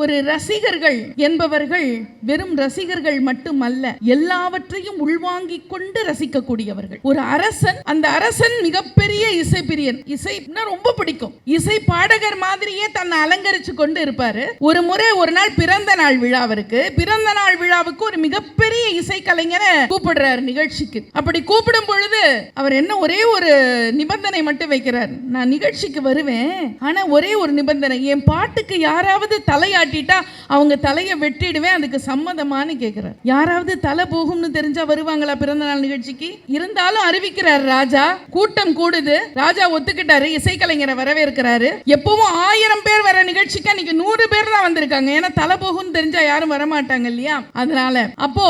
ஒரு ரசிகர்கள் என்பவர்கள் வெறும் ரசிகர்கள் மட்டுமல்ல எல்லாவற்றையும் உள்வாங்கிக் கொண்டு ரசிக்கக்கூடியவர்கள். ஒரு அரசன் அந்த அரசன் மிகப்பெரிய இசை பிரியன் இசைனா ரொம்ப பிடிக்கும். இசை பாடகர் மாதிரியே தன்னை அலங்கரிச்சு கொண்டு இருப்பாரு. ஒரு முறை ஒரு நாள் பிறந்த நாள் விழா அவருக்கு. பிறந்த நாள் விழாவுக்கு ஒரு மிகப்பெரிய இசை கலைஞரை கூப்பிடுறாரு நிகழ்ச்சிக்கு. அப்படி கூப்பிடும் பொழுது அவர் என்ன ஒரே ஒரு நிபந்தனை மட்டும் வைக்கிறார். நான் நிகழ்ச்சிக்கு வருவேன் ஆனா ஒரே ஒரு நிபந்தனை என் பாட்டுக்கு யாராவது தலையாட்டிட்டா அவங்க தலையை வெட்டிடுவேன் அதுக்கு சம்மதமான்னு கேட்கிறார் யாராவது தலை போகும்னு தெரிஞ்சா வருவாங்களா பிறந்த நாள் நிகழ்ச்சிக்கு? இருந்தாலும் அறிவிக்கிறார் ராஜா. கூட்டம் கூடுது. ராஜா ஒத்துக்கிட்டாரு. இசைக்கலைஞரை வரவேற்கிறாரு. எப்பவும் ஆயிரம் பேர் வர நிகழ்ச்சிக்கு அன்னைக்கு நூறு பேர் தான் வந்திருக்காங்க. ஏன்னா தலை போகும்னு தெரிஞ்சா யாரும் வரமாட்டாங்க இல்லையா? அதனால அப்போ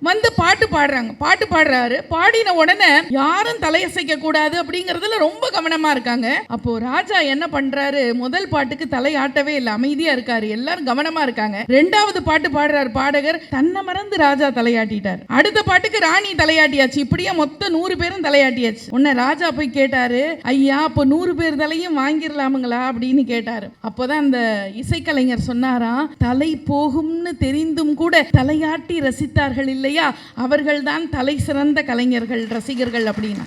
வந்து பாட்டு பாடுறாங்க. பாட்டு பாடுறாரு. பாடின உடனே யாரும் தலையசைக்க கூடாது அப்படிங்கறதுல ரொம்ப கவனமா இருக்காங்க. அப்போ ராஜா என்ன பண்றாரு? முதல் பாட்டுக்கு தலையாட்டவே இல்லை. அமைதியா இருக்காரு. எல்லாரும் கவனமா இருக்காங்க. ரெண்டாவது பாட்டு பாடுறார் பாடகர் தன்னை மறந்து ராஜா தலையாட்டிட்டார். அடுத்த பாட்டுக்கு ராணி தலையாட்டியாச்சு. இப்படியே மொத்த நூறு பேரும் தலையாட்டியாச்சு. உன்ன ராஜா போய் கேட்டாரு ஐயா அப்போ நூறு பேர் தலையும் வாங்கிடலாமுங்களா அப்படின்னு கேட்டாரு. அப்போதான் அந்த இசைக்கலைஞர் சொன்னாராம் தலை போகும்னு தெரிந்தும் கூட தலையாட்டி ரசித்தார்கள் இல்லையா? அவர்கள்தான் தலை சிறந்த கலைஞர்கள் ரசிகர்கள் அப்படின்னு.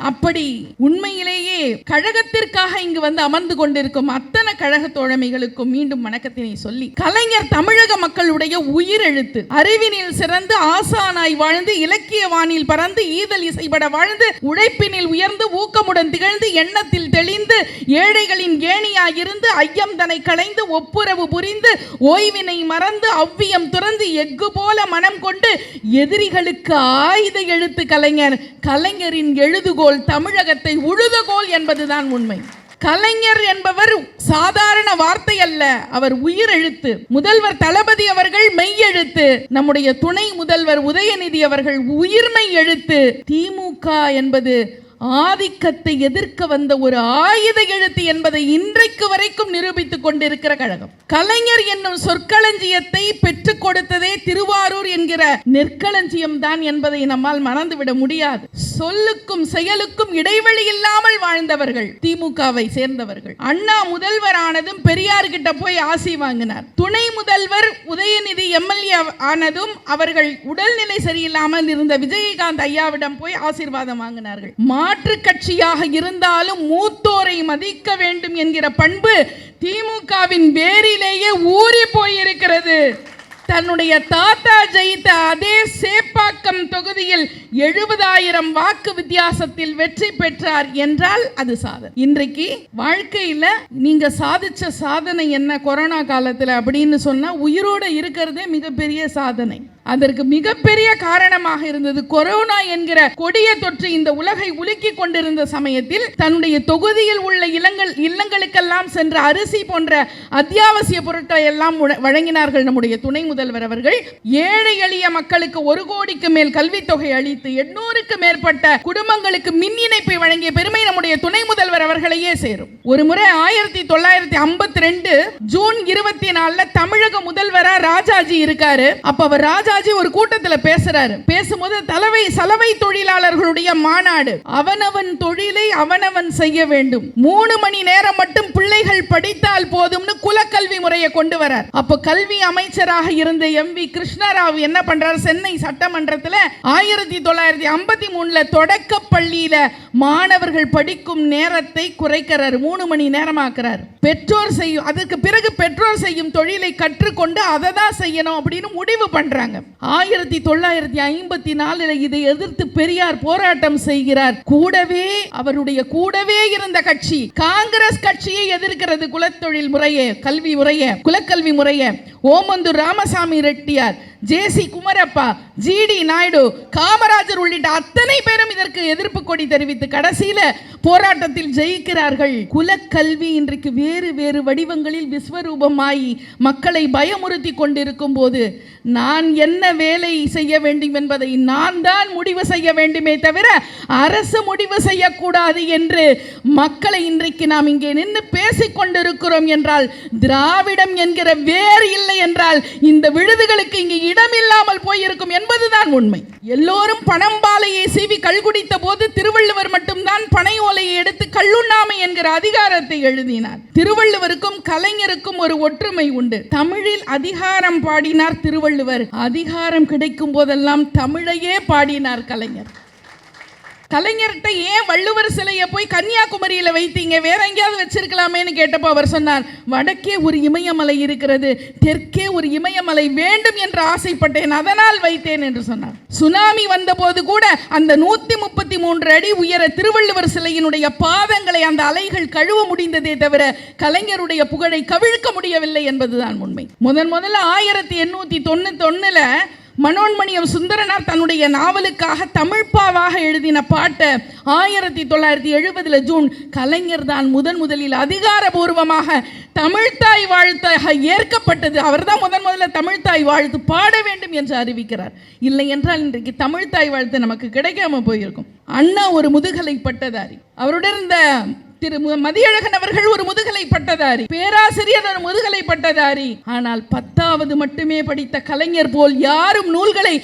அப்படி உண்மையிலேயே கழகத்திற்காக இங்கு வந்து அமர்ந்து கொண்டிருக்கும் அத்தனை கழக தோழமைகளுக்கும் மீண்டும் வணக்கத்தினை சொல்லி கலைஞர் தமிழக மக்களுடைய உயிரெழுத்து. அறிவினில் சிறந்து ஆசானாய் வாழ்ந்து இலக்கிய வானில் பறந்து ஈதல் இசைபட வாழ்ந்து உழைப்பினில் உயர்ந்து ஊக்கமுடன் திகழ்ந்து எண்ணத்தில் தெளிந்து ஏழைகளின் ஏணியாயிருந்து ஐயம் தனை களைந்து ஒப்புரவு புரிந்து ஓய்வினை மறந்து அவ்வியம் துறந்து எஃகு போல மனம் கொண்டு எதிரிகளுக்கு ஆயுத எழுத்து கலைஞர் கலைஞரின் எழுதுகோல் தமிழகத்தை உழுதுகோல் என்பதுதான் உண்மை. கலைஞர் என்பவர் சாதாரண வார்த்தை அல்ல. அவர் உயிர் எழுத்து முதல்வர் தளபதி அவர்கள் மெய் எழுத்து நம்முடைய துணை முதல்வர் உதயநிதி அவர்கள் உயிர்மை எழுத்து திமுக என்பது ஆதிக்கத்தை எதிர்க்க வந்த ஒரு ஆயுத எழுத்து என்பதை இன்றைக்கு வரைக்கும் நிரூபித்துக் கொண்டிருக்கிற கழகம். கலைஞர் என்னும் சொற்களஞ்சியத்தை பெற்றுக் கொடுத்ததே திருவாரூர் என்கிற நெற்களஞ்சியம் தான் என்பதை நம்மால் மறந்துவிட முடியாது. சொல்லுக்கும் செயலுக்கும் இடைவெளி இல்லாமல் வாழ்ந்தவர்கள் திமுகவை சேர்ந்தவர்கள். அண்ணா முதல்வர் ஆனதும் பெரியார் கிட்ட போய் ஆசி வாங்கினார். துணை முதல்வர் உதயநிதி எம்எல்ஏ ஆனதும் அவர்கள் உடல்நிலை சரியில்லாமல் இருந்த விஜயகாந்த் ஐயாவிடம் போய் ஆசீர்வாதம் வாங்கினார்கள். மாற்று கட்சியாக இருந்தாலும் மூத்தோரை மதிக்க வேண்டும் என்கிற பண்பு திமுகவின் வேரிலேயே ஊறி போயிருக்கிறது. தன்னுடைய தாத்தா ஜெயித்த அதே சேப்பாக்கம் தொகுதியில் எழுபதாயிரம் வாக்கு வித்தியாசத்தில் வெற்றி பெற்றார் என்றால் அது சாதனை. இன்றைக்கு வாழ்க்கையில நீங்க சாதிச்ச சாதனை என்ன கொரோனா காலத்துல அப்படின்னு சொன்னா உயிரோட இருக்கிறதே மிகப்பெரிய சாதனை. அதற்கு மிகப்பெரிய காரணமாக இருந்தது கொரோனா என்கிற கொடிய தொற்று இந்த உலகை உலுக்கி கொண்டிருந்த சமயத்தில் தன்னுடைய தொகுதியில் உள்ள இல்லங்கள் இல்லங்களுக்கெல்லாம் சென்ற அரிசி போன்ற அத்தியாவசிய பொருட்களை எல்லாம் வழங்கினார்கள் நம்முடைய துணை முதல்வர் அவர்கள். ஏழை எளிய மக்களுக்கு ஒரு கோடிக்கு மேல் கல்வித்தொகை அளித்து எண்ணூறுக்கு மேற்பட்ட குடும்பங்களுக்கு மின் இணைப்பை வழங்கிய பெருமை நம்முடைய துணை முதல்வர் அவர்களையே சேரும். ஒரு முறை ஆயிரத்தி தொள்ளாயிரத்தி ஐம்பத்தி ரெண்டு ஜூன் இருபத்தி நாலுல தமிழக முதல்வரா ராஜாஜி இருக்காரு. அப்ப அவர் ராஜா ராஜாஜி ஒரு கூட்டத்துல பேசுறாரு. பேசும்போது தலைவை சலவை தொழிலாளர்களுடைய மாநாடு. அவனவன் தொழிலை அவனவன் செய்ய வேண்டும். மூணு மணி நேரம் மட்டும் பிள்ளைகள் படித்தால் போதும். முறையை கொண்டு வரார். அப்போ கல்வி அமைச்சராக இருந்த எம் வி கிருஷ்ணராவ் என்ன பண்றார்? சென்னை சட்டமன்றத்தில் ஆயிரத்தி தொள்ளாயிரத்தி ஐம்பத்தி மூணுல தொடக்க பள்ளியில மாணவர்கள் படிக்கும் நேரத்தை குறைக்கிறார். மூணு மணி நேரமாக்குறார். பெற்றோர் செய்யும் அதற்கு பிறகு பெற்றோர் செய்யும் தொழிலை கற்றுக்கொண்டு அதை தான் செய்யணும் அப்படின்னு முடிவு பண்றாங்க. ஆயிரத்தி தொள்ளாயிரத்தி ஐம்பத்தி நாலுல இதை எதிர்த்து பெரியார் போராட்டம் செய்கிறார். கூடவே அவருடைய கூடவே இருந்த கட்சி காங்கிரஸ் கட்சியை எதிர்க்கிறது குலத்தொழில் முறையே கல்வி முறையே. குலக்கல்வி முறையை Omandur Ramasamy Reddiar J C Kumarappa G D Naidu Kamarajar உள்ளிட்ட அத்தனை பேரும் இதற்கு எதிர்ப்பு கொடி தெரிவித்து கடைசியில போராட்டத்தில் ஜெயிக்கிறார்கள். குலக்கல்வி இன்றைக்கு வேறு வேறு வடிவங்களில் விஸ்வரூபமாகி மக்களை பயமுறுத்தி கொண்டிருக்கும் போது நான் என்ன வேலை செய்ய வேண்டும் என்பதை நான் தான் முடிவு செய்ய வேண்டுமே தவிர அரசு முடிவு செய்யக்கூடாது என்று மக்களை இன்றைக்கு நாம் இங்கே நின்று பேசிக் கொண்டிருக்கிறோம் என்றால் திராவிடம் என்கிற வேறு இல்லை என்றால் இந்த விழுதுகளுக்கு இங்கே இடமில்லாமல் போயிருக்கும் என்பதுதான் உண்மை. எல்லோரும் பணம்பாலையை சீவி கள்குடித்த போது திருவள்ளுவர் மட்டும்தான் பனை ஓலையை எடுத்து கள்ளுண்ணாமை என்கிற அதிகாரத்தை எழுதினார். திருவள்ளுவருக்கும் கலைஞருக்கும் ஒரு ஒற்றுமை உண்டு. தமிழில் அதிகாரம் பாடினார் திருவள்ளுவர். அதிகாரம் கிடைக்கும் போதெல்லாம் தமிழையே பாடினார் கலைஞர். கலைஞர்கிட்ட ஏன் வள்ளுவர் சிலையை போய் கன்னியாகுமரியில் வைத்தீங்க? வேற எங்கேயாவது வச்சிருக்கலாமேன்னு கேட்டப்போ அவர் சொன்னார் வடக்கே ஒரு இமயமலை இருக்கிறது தெற்கே ஒரு இமயமலை வேண்டும் என்று ஆசைப்பட்டேன் அதனால் வைத்தேன் என்று சொன்னார். சுனாமி வந்தபோது கூட அந்த நூற்றி முப்பத்தி மூன்று அடி உயர திருவள்ளுவர் சிலையினுடைய பாதங்களை அந்த அலைகள் கழுவ முடிந்ததே தவிர கலைஞருடைய புகழை கவிழ்க்க முடியவில்லை என்பதுதான் உண்மை. முதன் முதல்ல ஆயிரத்தி எண்ணூற்றி தொண்ணூத்தி மனோன்மணியம் சுந்தரனார் தன்னுடைய நாவலுக்காக தமிழ்ப்பாவாக எழுதின பாட்டை ஆயிரத்தி தொள்ளாயிரத்தி எழுபதில் ஜூன் கலைஞர் தான் முதன் முதலில் அதிகாரபூர்வமாக தமிழ்த்தாய் வாழ்த்தாக ஏற்கப்பட்டது. அவர்தான் முதன் முதல்ல தமிழ்த்தாய் வாழ்த்து பாட வேண்டும் என்று அறிவிக்கிறார். இல்லை என்றால் இன்றைக்கு தமிழ்த்தாய் வாழ்த்து நமக்கு கிடைக்காம போயிருக்கும். அண்ணா ஒரு முதுகலை பட்டதாரி. அவருடன் இருந்த திரு மதியழகன் அவர்கள் ஒரு முதுகலை பட்டதாரி. பேராசிரியர் ஒரு முதுகலை பட்டதாரி. ஆனால் பத்தாவது மட்டுமே படித்த கலைஞர் போல் யாரும் நூல்களை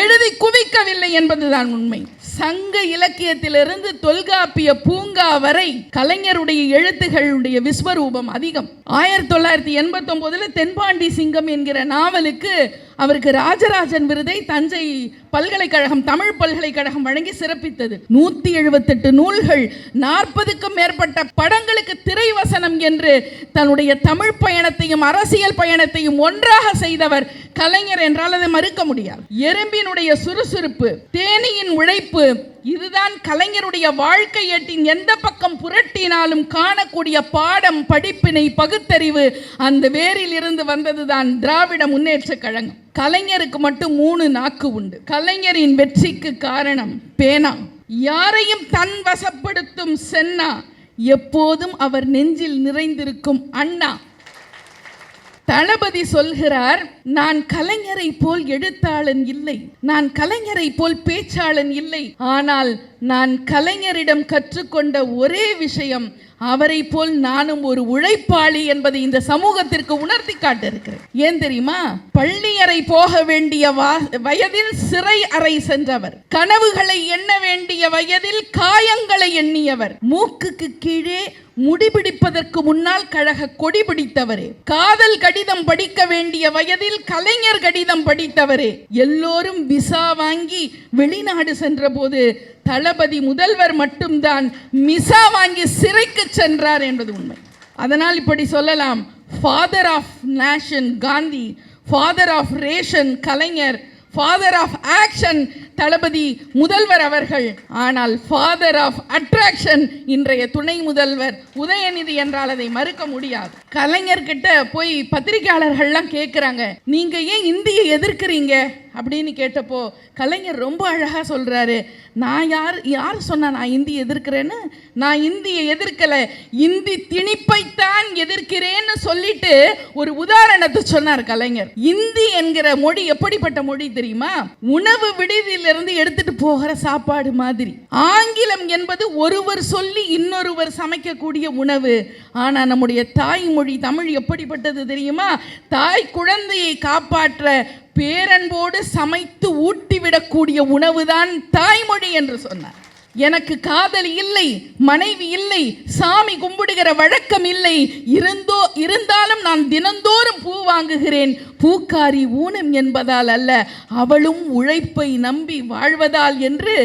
எழுதி குவிக்கவில்லை என்பதுதான் உண்மை. சங்க இலக்கியத்திலிருந்து தொல்காப்பிய பூங்கா வரை கலைஞருடைய எழுத்துகளுடைய விஸ்வரூபம் அதிகம். ஆயிரத்தி தொள்ளாயிரத்தி எண்பத்தி ஒன்பதுல தென்பாண்டி சிங்கம் என்கிற நாவலுக்கு அவருக்கு ராஜராஜன் விருதை தஞ்சை பல்கலைக்கழகம் தமிழ் பல்கலைக்கழகம் வழங்கி சிறப்பித்தது. நூத்தி எழுபத்தெட்டு நூல்கள் நாற்பதுக்கும் மேற்பட்ட படங்களுக்கு திரைவசனம் என்று தன்னுடைய தமிழ் பயணத்தையும் அரசியல் பயணத்தையும் ஒன்றாக செய்தவர் கலைஞர் என்றால் அதை மறுக்க முடியாது. எறும்பினுடைய சுறுசுறுப்பு தேனியின் உழைப்பு இதுதான் கலைஞருடைய வாழ்க்கை ஏட்டின் எந்த பக்கம் புரட்டினாலும் காணக்கூடிய பாடம் படிப்பினை பகுத்தறிவு. அந்த வேரில் இருந்து வந்ததுதான் திராவிட முன்னேற்ற கழகம். கலைஞருக்கு மட்டும் மூணு நாக்கு உண்டு. கலைஞரின் வெற்றிக்கு காரணம் பேனா. யாரையும் தன் வசப்படுத்தும் சென்னா. எப்போதும் அவர் நெஞ்சில் நிறைந்திருக்கும் அண்ணா. தளபதி சொல்கிறார் நான் கலைஞரை போல் எழுத்தாளன் இல்லை. நான் கலைஞரை போல் பேச்சாளன் இல்லை. ஆனால் நான் கலைஞரிடம் கற்றுக்கொண்ட ஒரே விஷயம் அவரை போல் நானும் ஒரு உழைப்பாளி என்பதை இந்த சமூகத்திற்கு உணர்த்தி காட்டிருக்கிறேன் ஏன் தெரியுமா? பள்ளி அறை போக வேண்டிய வா- வயதில் சிறை அறை சென்றவர். கனவுகளை எண்ண வேண்டிய வயதில் காயங்களை எண்ணியவர். மூக்குக்கு கீழே முடிபிடிப்பதற்கு முன்னால் கழக கொடி பிடித்தவரே. காதல் கடிதம் படிக்க வேண்டிய வயதில் கலைஞர் கடிதம் படித்தவரே. எல்லோரும் விசா வாங்கி வெளிநாடு சென்றபோது தளபதி முதல்வர் மட்டும்தான் மிசா வாங்கி சிறைக்கு சென்றார் என்பது உண்மை. அதனால் இப்படி சொல்லலாம். Father of nation Gandhi father of ration Kalaignar. Father of action Thalapathy முதல்வர் அவர்கள். ஆனால் ஃபாதர் ஆஃப் அட்ராக்ஷன் இன்றைய துணை முதல்வர் உதயநிதி என்றால் அதை மறுக்க முடியாது. கலைஞர்கிட்ட போய் பத்திரிகையாளர்கள்லாம் கேட்குறாங்க நீங்க ஏன் இந்தியை எதிர்க்கிறீங்க? அப்படின்னு கேட்டப்போ கலைஞர் ரொம்ப அழகாக சொல்கிறாரு நான் யார் யார் சொன்னா நான் இந்தி எதிர்க்கிறேன்னு? நான் இந்தியை எதிர்க்கலை. இந்தி திணிப்பைத்தான் எதிர்க்கிறேன்னு சொல்லிட்டு ஒரு உதாரணத்தை சொன்னார் கலைஞர். இந்தி என்கிற மொழி எப்படிப்பட்ட மொழி தெரியுமா? உணவு விடுதியிலிருந்து எடுத்துட்டு போகிற சாப்பாடு மாதிரி. ஆங்கிலம் என்பது ஒருவர் சொல்லி இன்னொருவர் சமைக்கக்கூடிய உணவு. ஆனால் நம்முடைய தாய்மொழி தமிழ் எப்படிப்பட்டது தெரியுமா? தாய் குழந்தையை காப்பாற்ற பேரன்போடு சமைத்து ஊட்டிவிடக்கூடிய உணவுதான் தாய்மொழி என்று சொன்னார். எனக்கு காதல் இல்லை மனைவி இல்லை சாமி கும்பிடுகிற வழக்கம் இல்லை. இருந்தோ இருந்தாலும் நான் தினந்தோறும் பூ வாங்குகிறேன். பூக்காரி ஊனம் என்பதால் அல்ல அவளும் உழைப்பை நம்பி வாழ்வதால் என்று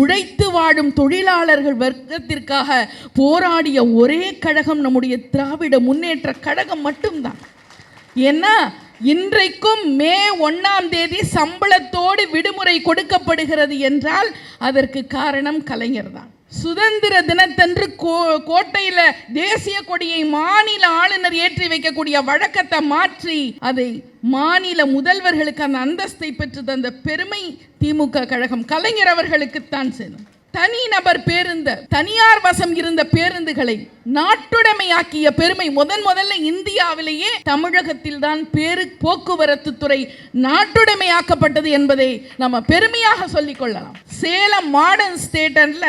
உழைத்து வாழும் தொழிலாளர்கள் வர்க்கத்திற்காக போராடிய ஒரே கழகம் நம்முடைய திராவிட முன்னேற்ற கழகம் மட்டும்தான். ஏன்னா இன்றைக்கும் மே ஒன்றாம் தேதி சம்பளத்தோடு விடுமுறை கொடுக்கப்படுகிறது என்றால் அதற்கு காரணம் கலைஞர் தான். சுதந்திர தினத்தன்று கோ கோட்டையில தேசிய கொடியை மாநில ஆளுநர் ஏற்றி வைக்கக்கூடிய வழக்கத்தை மாற்றி அதை மாநில முதல்வர்களுக்கு அந்த அந்தஸ்தை பெற்று தந்த பெருமை திமுக கழகம் கலைஞர் அவர்களுக்குத்தான் தனி நபர் பேருந்து தனியார் வசம் இருந்த பேருந்துகளை நாட்டுடைமையாக்கிய பெருமை முதன் முதல்ல இந்தியாவிலேயே தமிழகத்தில் தான் பேரு போக்குவரத்து துறை நாட்டுடைமையாக்கப்பட்டது என்பதை நம்ம பெருமையாக சொல்லிக் கொள்ளலாம். சேலம் மாடர்ன் ஸ்டேட்டன்ல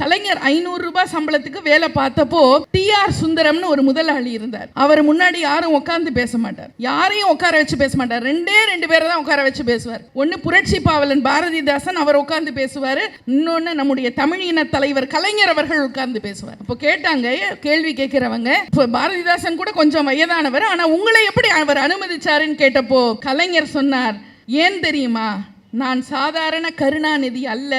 கலைஞர் ஐநூறு ரூபாய் சம்பளத்துக்கு வேலை பார்த்தப்போ டி ஆர் சுந்தரம்னு ஒரு முதலாளி இருந்தார். அவர் முன்னாடி யாரும் உட்காந்து பேச மாட்டார். யாரையும் உட்கார வச்சு பேச மாட்டார். ரெண்டே ரெண்டு பேரை தான் உட்கார வச்சு பேசுவார். ஒன்னு புரட்சி பாவலன் பாரதிதாசன் அவர் உட்காந்து பேசுவார். இன்னொன்னு நம்முடைய தமிழின தலைவர் கலைஞர் அவர்கள் உட்கார்ந்து பேசுவார். அப்போ கேட்டாங்க கேள்வி கேட்கிறவங்க இப்போ பாரதிதாசன் கூட கொஞ்சம் வயதானவர் ஆனா உங்களை எப்படி அவர் அனுமதிச்சாருன்னு கேட்டப்போ கலைஞர் சொன்னார் ஏன் தெரியுமா? நான் சாதாரண கருணாநிதி அல்ல.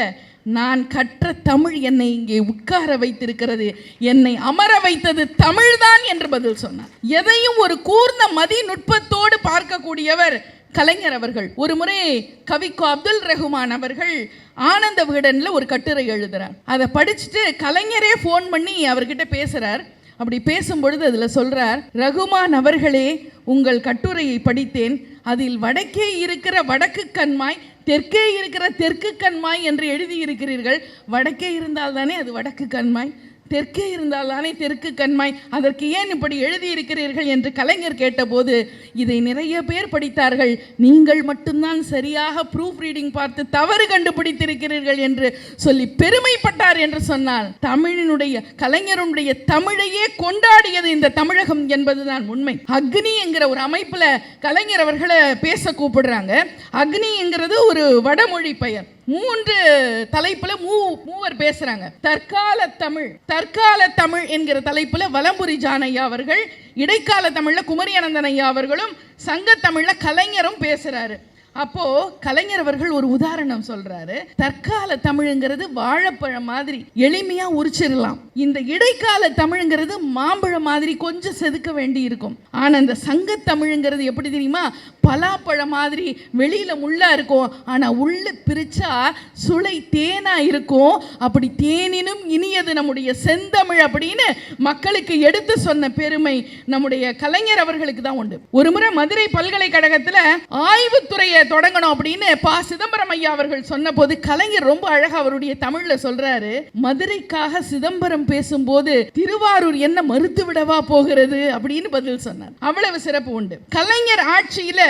நான் கற்ற தமிழ் என்னை இங்கே உட்கார வைத்திருக்கிறது. என்னை அமர வைத்தது தமிழ்தான் என்று பதில் சொன்னார். எதையும் ஒரு கூர்ந்த மதி நுட்பத்தோடு பார்க்கக்கூடியவர் கலைஞர் அவர்கள். ஒரு முறை கவிக்கோ அப்துல் ரஹ்மான் அவர்கள் ஆனந்த விகடனில் ஒரு கட்டுரை எழுதுறார். அதை படிச்சுட்டு கலைஞரே ஃபோன் பண்ணி அவர்கிட்ட பேசுறார். அப்படி பேசும்பொழுது அதில் சொல்றார் ரகுமான் அவர்களே உங்கள் கட்டுரையை படித்தேன். அதில் வடக்கே இருக்கிற வடக்கு கண்மாய் தெற்கே இருக்கிற தெற்கு கண்மாய் என்று எழுதியிருக்கிறீர்கள். வடக்கே இருந்தால் தானே அது வடக்கு கண்மாய்? தெற்கே இருந்தால் தானே தெற்கு கண்மாய்? அதற்கு ஏன் இப்படி எழுதியிருக்கிறீர்கள் என்று கலைஞர் கேட்டபோது இதை நிறைய பேர் படித்தார்கள். நீங்கள் மட்டும்தான் சரியாக ப்ரூஃப் ரீடிங் பார்த்து தவறு கண்டுபிடித்திருக்கிறீர்கள் என்று சொல்லி பெருமைப்பட்டார் என்று சொன்னால் தமிழினுடைய கலைஞருடைய தமிழையே கொண்டாடியது இந்த தமிழகம் என்பதுதான் உண்மை. அக்னி என்கிற ஒரு அமைப்பில் கலைஞர் அவர்களை பேச கூப்பிடுறாங்க. அக்னி என்கிறது ஒரு வடமொழி பெயர். மூன்று தலைப்புல மூ மூவர் பேசுறாங்க. தற்கால தமிழ் தற்கால தமிழ் என்கிற தலைப்புல வலம்புரி ஜானையா அவர்கள் இடைக்கால தமிழ்ல குமரி அனந்தன் ஐயா அவர்களும் சங்க தமிழ்ல கலைஞரும் பேசுறாரு. அப்போ கலைஞர் அவர்கள் ஒரு உதாரணம் சொல்றாரு. தற்கால தமிழுங்கிறது வாழைப்பழம் மாதிரி எளிமையா உரிச்சிடலாம். இந்த இடைக்கால தமிழுங்கிறது மாம்பழம் மாதிரி கொஞ்சம் செதுக்க வேண்டி இருக்கும். ஆனா இந்த சங்க தமிழுங்கிறது எப்படி தெரியுமா? பலாப்பழம் மாதிரி வெளியில முள்ளா இருக்கும். ஆனா உள்ள பிரிச்சா சுளை தேனா இருக்கும். அப்படி தேனினும் இனியது நம்முடைய செந்தமிழ் அப்படின்னு மக்களுக்கு எடுத்து சொன்ன பெருமை நம்முடைய கலைஞர் அவர்களுக்கு தான் உண்டு. ஒரு முறை மதுரை பல்கலைக்கழகத்துல ஆய்வுத்துறையை தொடங்கணும் அப்படின்னு பா சிதம்பரம் ஐயா அவர்கள் சொன்னபோது கலைஞர் ரொம்ப அழகா அவருடைய தமிழ்ல சொல்றாரு மதுரைக்காக சிதம்பரம் பேசும்போது திருவாரூர் என்ன மறுத்து விடவா போகிறது? அப்படின்னு பதில் சொன்னார். அவ்வளவு சிறப்பு உண்டு. கலைஞர் ஆட்சியில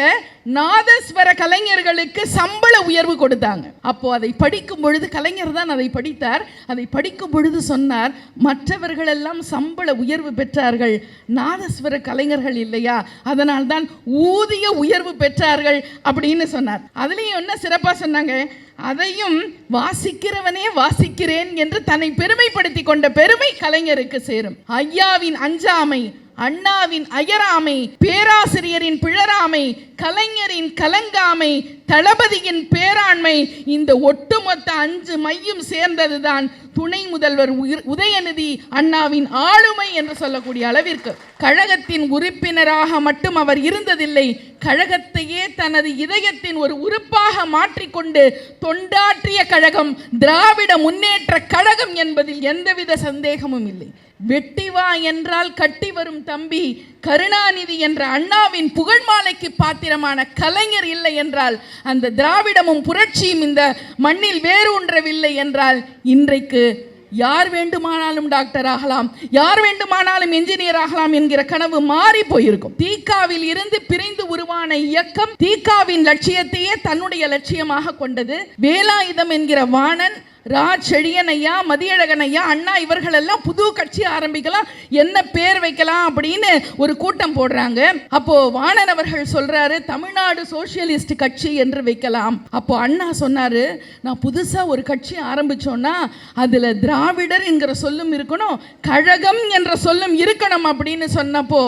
நாதஸ்வர கலைஞர்களுக்கு சம்பள உயர்வு கொடுத்தாங்க. அப்போ அதை படிக்கும் பொழுது கலைஞர் தான் அதை படித்தார். அதை படிக்கும் பொழுது சொன்னார் மற்றவர்கள் எல்லாம் சம்பள உயர்வு பெற்றார்கள். நாதஸ்வர கலைஞர்கள் இல்லையா? அதனால் தான் ஊதிய உயர்வு பெற்றார்கள். அப்படின்னு சொன்னார். அதுலயும் என்ன சிறப்பா சொன்னாங்க? அதையும் வாசிக்கிறவனே வாசிக்கிறேன் என்று தன்னை பெருமைப்படுத்தி கொண்ட பெருமை கலைஞருக்கு சேரும். ஐயாவின் அஞ்சாமை அண்ணாவின் அயராமை பேராசிரியரின் பிழராமை கலைஞரின் கலங்காமை தளபதியின் பேராண்மை இந்த ஒட்டுமொத்த அஞ்சு மையும் சேர்ந்ததுதான் துணை முதல்வர் உதயநிதி அண்ணாவின் ஆளுமை என்று சொல்லக்கூடிய அளவிற்கு. கழகத்தின் உறுப்பினராக மட்டும் அவர் இருந்ததில்லை கழகத்தையே தனது இதயத்தின் ஒரு உறுப்பாக மாற்றிக்கொண்டு தொண்டாற்றிய கழகம் திராவிட முன்னேற்ற கழகம் என்பதில் எந்தவித சந்தேகமும் இல்லை. வெட்டி வா என்றால் கட்டி வரும் தம்பி கருணாநிதி என்ற அண்ணாவின் புகழ் மாலைக்கு பாத்திரமான கலைஞர் இல்லை என்றால் அந்த திராவிடமும் புரட்சியும் இந்த மண்ணில் வேரூன்றவில்லை என்றால் இன்றைக்கு யார் வேண்டுமானாலும் டாக்டர் ஆகலாம் யார் வேண்டுமானாலும் என்ஜினியர் ஆகலாம் என்கிற கனவு மாறி போயிருக்கும். தீக்காவில் இருந்து பிரிந்து உருவான இயக்கம் தீக்காவின் லட்சியத்தையே தன்னுடைய லட்சியமாக கொண்டது. வேலாயுதம் என்கிற வாணன் ரா செழியன் ஐயா மதியழகன் ஐயா அண்ணா இவர்களெல்லாம் புது கட்சி ஆரம்பிக்கலாம் என்ன பேர் வைக்கலாம் அப்படின்னு ஒரு கூட்டம் போடுறாங்க. அப்போ வாணன் அவர்கள் சொல்றாரு தமிழ்நாடு சோசியலிஸ்ட் கட்சி என்று வைக்கலாம். அப்போ அண்ணா சொன்னாரு நான் புதுசா ஒரு கட்சி ஆரம்பிச்சோன்னா அதுல திராவிடர் என்கிற சொல்லும் இருக்கணும் கழகம் என்ற சொல்லும் இருக்கணும் அப்படின்னு சொன்னப்போ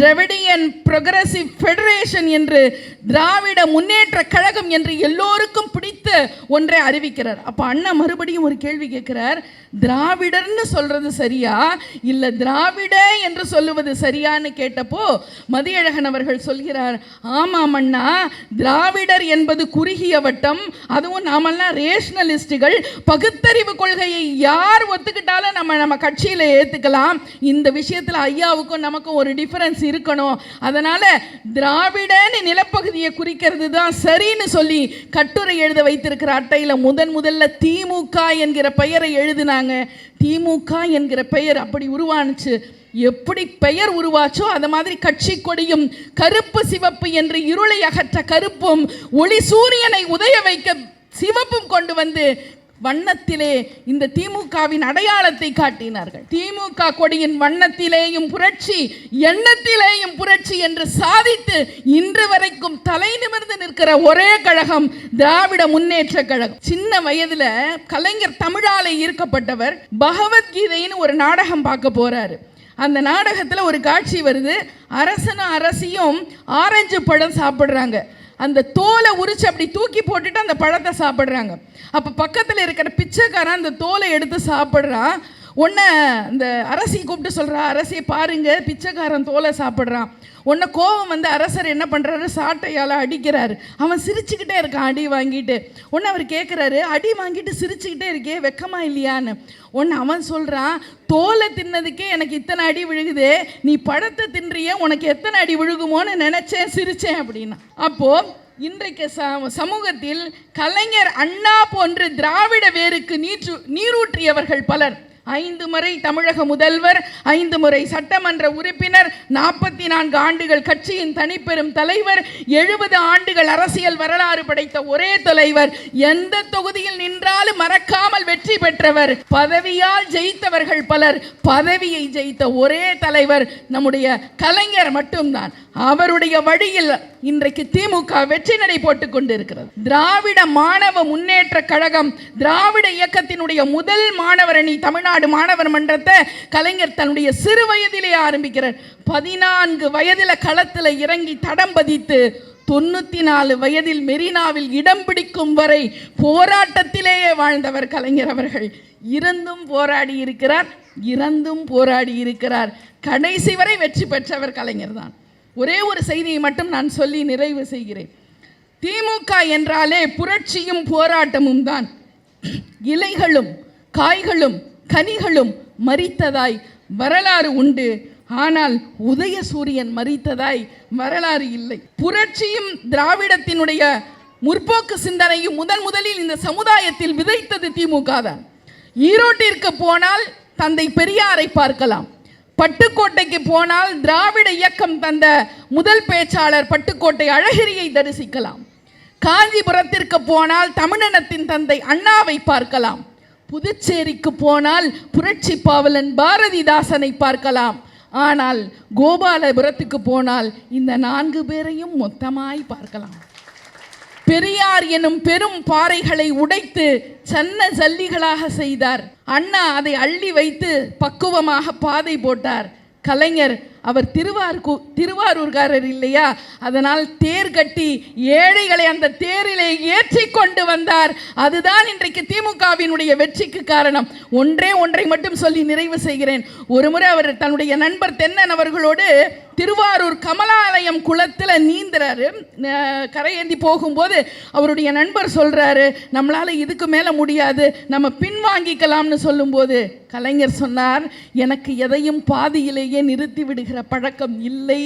திராவிடியன் progressive ஃபெடரேஷன் என்று திராவிட முன்னேற்ற கழகம் என்று எல்லோருக்கும் பிடித்த ஒன்றை அறிவிக்கிறார். அப்போ அண்ணா மறுபடியும் ஒரு கேள்வி கேட்கிறார் திராவிடர்னு சொல்றது சரியா? இல்லை திராவிட என்று சொல்லுவது சரியான்னு கேட்டப்போ மதியழகன் அவர்கள் சொல்கிறார் ஆமாம் அண்ணா திராவிடர் என்பது குறுகிய வட்டம் அதுவும் நாமெல்லாம் ரேஷனலிஸ்டுகள் பகுத்தறிவு கொள்கையை யார் ஒத்துக்கிட்டாலும் நம்ம நம்ம கட்சியில் ஏற்றுக்கலாம் இந்த விஷயத்தில் ஐயாவுக்கும் நமக்கும் ஒரு டிஃபரன்ஸ் இருக்கணும். அதனால் திராவிடன்னு நிலப்பகுதியை குறிக்கிறது தான் சரின்னு சொல்லி கட்டுரை எழுத வைத்திருக்கிற அட்டையில் முதன் முதல்ல திமுக என்கிற பெயரை எழுதினாங்க. திமுக என்கிற பெயர் அப்படி உருவானுச்சு. எப்படி பெயர் உருவாச்சோ அந்த மாதிரி கட்சி கொடியும் கருப்பு சிவப்பு என்று இருளை அகற்ற கருப்பும் ஒளி சூரியனை உதய வைக்க சிவப்பும் கொண்டு வந்து வண்ணத்திலே இந்த திமுகவின் அடையாளத்தை காட்டினார்கள். திமுக கொடியின் வண்ணத்திலேயும் புரட்சி எண்ணத்திலேயும் புரட்சி என்று சாதித்து இன்று வரைக்கும் தலை நிமிர்ந்து நிற்கிற ஒரே கழகம் திராவிட முன்னேற்ற கழகம். சின்ன வயதுல கலைஞர் தமிழாலை ஈர்க்கப்பட்டவர் பகவத்கீதைன்னு ஒரு நாடகம் பார்க்க போறாரு. அந்த நாடகத்தில் ஒரு காட்சி வருது. அரசனும் அரசியும் ஆரஞ்சு பழம் சாப்பிட்றாங்க. அந்த தோலை உரிச்சு அப்படி தூக்கி போட்டுட்டு அந்த பழத்தை சாப்பிட்றாங்க. அப்போ பக்கத்தில் இருக்கிற பிச்சைக்காரன் அந்த தோலை எடுத்து சாப்பிட்றான். உன்ன இந்த அரசி கூப்பிட்டு சொல்கிறா அரசியை பாருங்க பிச்சைக்காரன் தோலை சாப்பிட்றான். உன்னை கோபம் வந்து அரசர் என்ன பண்ணுறாரு சாட்டையால் அடிக்கிறாரு. அவன் சிரிச்சுக்கிட்டே இருக்கான் அடி வாங்கிட்டு. உன்னை அவர் கேட்குறாரு அடி வாங்கிட்டு சிரிச்சுக்கிட்டே இருக்கே வெக்கமா இல்லையான்னு. ஒன்று அவன் சொல்கிறான் தோலை தின்னதுக்கே எனக்கு இத்தனை அடி விழுகுது நீ பழத்தை தின்றிய உனக்கு எத்தனை அடி விழுகுமோன்னு நினச்சேன் சிரிச்சேன் அப்படின்னா. அப்போது இன்றைக்கு ச சமூகத்தில் கலைஞர் அண்ணா போன்று திராவிட வேருக்கு நீற்று நீரூற்றியவர்கள் பலர் ஐந்து முறை தமிழக முதல்வர் ஐந்து முறை சட்டமன்ற உறுப்பினர் நாற்பத்தி நான்கு ஆண்டுகள் கட்சியின் தனிப்பெரும் தலைவர் எழுபது ஆண்டுகள் அரசியல் வரலாறு படைத்த ஒரே தலைவர் எந்த தொகுதியில் நின்றாலும் மறக்காமல் வெற்றி பெற்றவர் பதவியால் ஜெயித்தவர்கள் பலர் பதவியை ஜெயித்த ஒரே தலைவர் நம்முடைய கலைஞர் மட்டும்தான். அவருடைய வழியில் இன்றைக்கு திமுக வெற்றி நடை போட்டுக் கொண்டிருக்கிறது. திராவிட மாணவ முன்னேற்ற கழகம் திராவிட இயக்கத்தினுடைய முதல் மாணவர் அணி தமிழ்நாடு மாணவர் மன்றத்தை கலைஞர் தன்னுடைய சிறு வயதிலே ஆரம்பிக்கிறார். பதினான்கு வயதில களத்தில் இறங்கி தடம் பதித்து தொண்ணூற்றி நாலு வயதில் மெரினாவில் இடம் பிடிக்கும் வரை போராட்டத்திலேயே வாழ்ந்தவர் கலைஞர் அவர்கள். இருந்தும் போராடி இருக்கிறார் இறந்தும் போராடி இருக்கிறார். கடைசி வரை வெற்றி பெற்றவர் கலைஞர் தான். ஒரே ஒரு செய்தியை மட்டும் நான் சொல்லி நிறைவு செய்கிறேன். திமுக என்றாலே புரட்சியும் போராட்டமும் தான். இலைகளும் காய்களும் கனிகளும் மறித்ததாய் வரலாறு உண்டு. ஆனால் உதய சூரியன் மறித்ததாய் வரலாறு இல்லை. புரட்சியும் திராவிடத்தினுடைய முற்போக்கு சிந்தனையும் முதன் முதலில் இந்த சமுதாயத்தில் விதைத்தது திமுக தான். ஈரோட்டிற்கு போனால் தந்தை பெரியாரை பார்க்கலாம். பட்டுக்கோட்டைக்கு போனால் திராவிட இயக்கம் தந்த முதல் பேச்சாளர் பட்டுக்கோட்டை அழகிரியை தரிசிக்கலாம். காஞ்சிபுரத்திற்கு போனால் தமிழனத்தின் தந்தை அண்ணாவை பார்க்கலாம். புதுச்சேரிக்கு போனால் புரட்சி பாவலன் பாரதிதாசனை பார்க்கலாம். ஆனால் கோபாலபுரத்துக்கு போனால் இந்த நான்கு பேரையும் மொத்தமாய் பார்க்கலாம். பெரியார் எனும் பெரும் பாறைகளை உடைத்து சன்ன ஜல்லிகளாக செய்தார். அண்ணா அதை அள்ளி வைத்து பக்குவமாக பாதை போட்டார். கலைஞர் அவர் திருவாரூர் திருவாரூர்காரர் இல்லையா? அதனால் தேர் கட்டி ஏழைகளை அந்த தேரிலே ஏற்றி கொண்டு வந்தார். அதுதான் இன்றைக்கு திமுகவினுடைய வெற்றிக்கு காரணம். ஒன்றே ஒன்றை மட்டும் சொல்லி நிறைவு செய்கிறேன். ஒருமுறை அவர் தன்னுடைய நண்பர் தென்னன் அவர்களோடு திருவாரூர் கமலாலயம் குளத்தில் நீந்துறாரு. கரையேந்தி போகும்போது அவருடைய நண்பர் சொல்கிறாரு நம்மளால் இதுக்கு மேலே முடியாது. நம்ம பின்வாங்கிக்கலாம்னு சொல்லும்போது கலைஞர் சொன்னார் எனக்கு எதையும் பாதியிலேயே நிறுத்தி விடுகிற பழக்கம் இல்லை.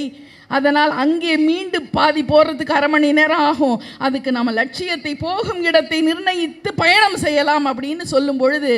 அதனால் அங்கே மீண்டும் பாதி போகிறதுக்கு அரை மணி நேரம் ஆகும். அதுக்கு நம்ம லட்சியத்தை போகும் இடத்தை நிர்ணயித்து பயணம் செய்யலாம் அப்படின்னு சொல்லும் பொழுது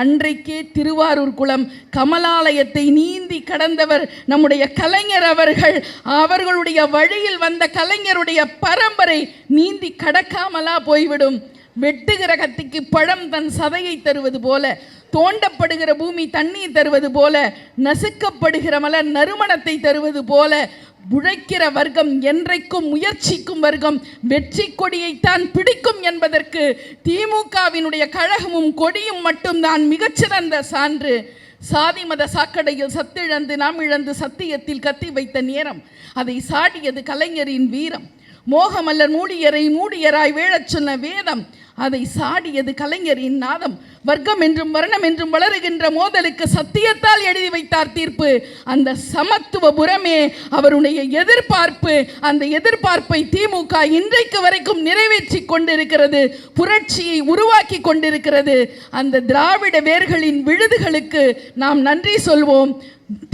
அன்றைக்கே திருவாரூர் குளம் கமலாலயத்தை நீந்தி கடந்தவர் நம்முடைய கலைஞர் அவர்கள் அவர்களுடைய வழியில் வந்த கலைஞருடைய பரம்பரை நீந்தி கடக்காமலா போய்விடும். வெட்டுகிற கத்திக்கு பழம் தன் சதையை தருவது போல தோண்டப்படுகிற பூமி தண்ணீர் தருவது போல நசுக்கப்படுகிற மலர் நறுமணத்தை தருவது போல உழைக்கிற வர்க்கம் என்றைக்கும் முயற்சிக்கும் வர்க்கம் வெற்றி கொடியைத்தான் பிடிக்கும் என்பதற்கு திமுகவினுடைய கழகமும் கொடியும் மட்டும்தான் மிகச்சிறந்த சான்று. சாதி மத சாக்கடையில் சத்திழந்து நாம் இழந்து சத்தியத்தில் கத்தி வைத்த நேரம் அதை சாடியது கலைஞரின் வீரம். மோகமல்லர் மூடியரை மூடியராய் வேழச் சொன்ன வேதம் அதை சாடியது கலைஞரின் நாதம். வர்க்கம் என்றும் வர்ணம் என்றும் வளருகின்ற மோதலுக்கு சத்தியத்தால் எழுதி வைத்தார் தீர்ப்பு. அந்த சமத்துவ புறமே அவருடைய எதிர்பார்ப்பு அந்த எதிர்பார்ப்பை திமுக இன்றைக்கு வரைக்கும் நிறைவேற்றி கொண்டிருக்கிறது புரட்சியை உருவாக்கி கொண்டிருக்கிறது. அந்த திராவிட வேர்களின் விழுதுகளுக்கு நாம் நன்றி சொல்வோம்.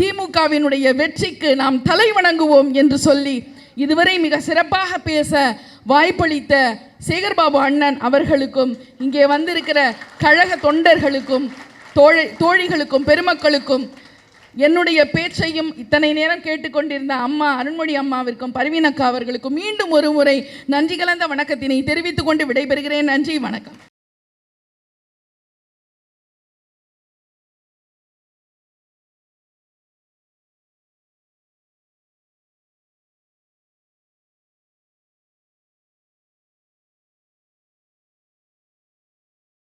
திமுகவினுடைய வெற்றிக்கு நாம் தலை வணங்குவோம் என்று சொல்லி இதுவரை மிக சிறப்பாக பேச வாய்ப்பளித்த சேகர்பாபு அண்ணன் அவர்களுக்கும் இங்கே வந்திருக்கிற கழக தொண்டர்களுக்கும் தோழ தோழிகளுக்கும் பெருமக்களுக்கும் என்னுடைய பேச்சையும் இத்தனை நேரம் கேட்டுக்கொண்டிருந்த அம்மா அருண்மொழி அம்மாவிற்கும் பரவீனக்கா அவர்களுக்கும் மீண்டும் ஒரு முறை நன்றி கலந்த வணக்கத்தினை தெரிவித்துக் கொண்டு விடைபெறுகிறேன். நன்றி வணக்கம்.